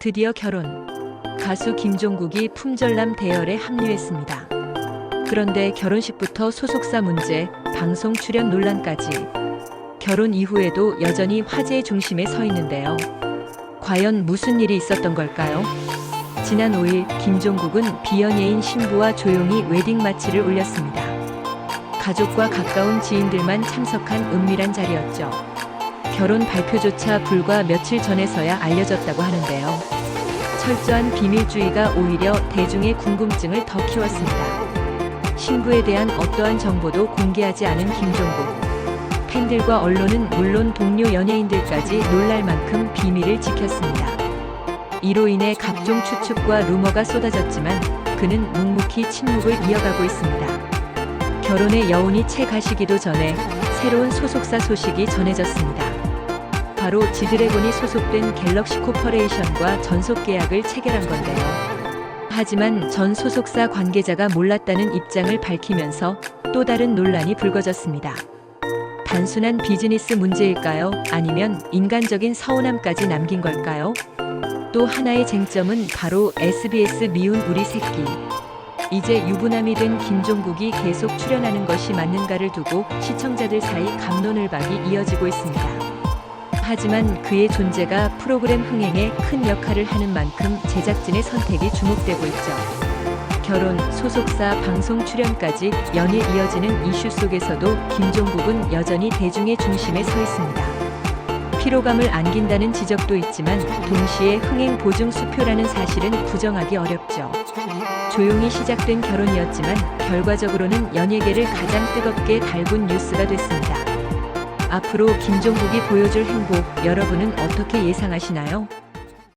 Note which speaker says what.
Speaker 1: 드디어 결혼. 가수 김종국이 품절남 대열에 합류했습니다. 그런데 결혼식부터 소속사 문제, 방송 출연 논란까지 결혼 이후에도 여전히 화제의 중심에 서 있는데요. 과연 무슨 일이 있었던 걸까요? 지난 5일 김종국은 비연예인 신부와 조용히 웨딩 마치를 올렸습니다. 가족과 가까운 지인들만 참석한 은밀한 자리였죠. 결혼 발표조차 불과 며칠 전에서야 알려졌다고 하는데요. 철저한 비밀주의가 오히려 대중의 궁금증을 더 키웠습니다. 신부에 대한 어떠한 정보도 공개하지 않은 김종국. 팬들과 언론은 물론 동료 연예인들까지 놀랄 만큼 비밀을 지켰습니다. 이로 인해 각종 추측과 루머가 쏟아졌지만 그는 묵묵히 침묵을 이어가고 있습니다. 결혼의 여운이 채 가시기도 전에 새로운 소속사 소식이 전해졌습니다. 바로 지드래곤이 소속된 갤럭시 코퍼레이션과 전속 계약을 체결한 건데요. 하지만 전 소속사 관계자가 몰랐다는 입장을 밝히면서 또 다른 논란이 불거졌습니다. 단순한 비즈니스 문제일까요? 아니면 인간적인 서운함까지 남긴 걸까요? 또 하나의 쟁점은 바로 SBS 미운 우리 새끼. 이제 유부남이 된 김종국이 계속 출연하는 것이 맞는가를 두고 시청자들 사이 감론을 박이 이어지고 있습니다. 하지만 그의 존재가 프로그램 흥행에 큰 역할을 하는 만큼 제작진의 선택이 주목되고 있죠. 결혼, 소속사, 방송 출연까지 연일 이어지는 이슈 속에서도 김종국은 여전히 대중의 중심에 서 있습니다. 피로감을 안긴다는 지적도 있지만 동시에 흥행 보증 수표라는 사실은 부정하기 어렵죠. 조용히 시작된 결혼이었지만 결과적으로는 연예계를 가장 뜨겁게 달군 뉴스가 됐습니다. 앞으로 김종국이 보여줄 행보 여러분은 어떻게 예상하시나요?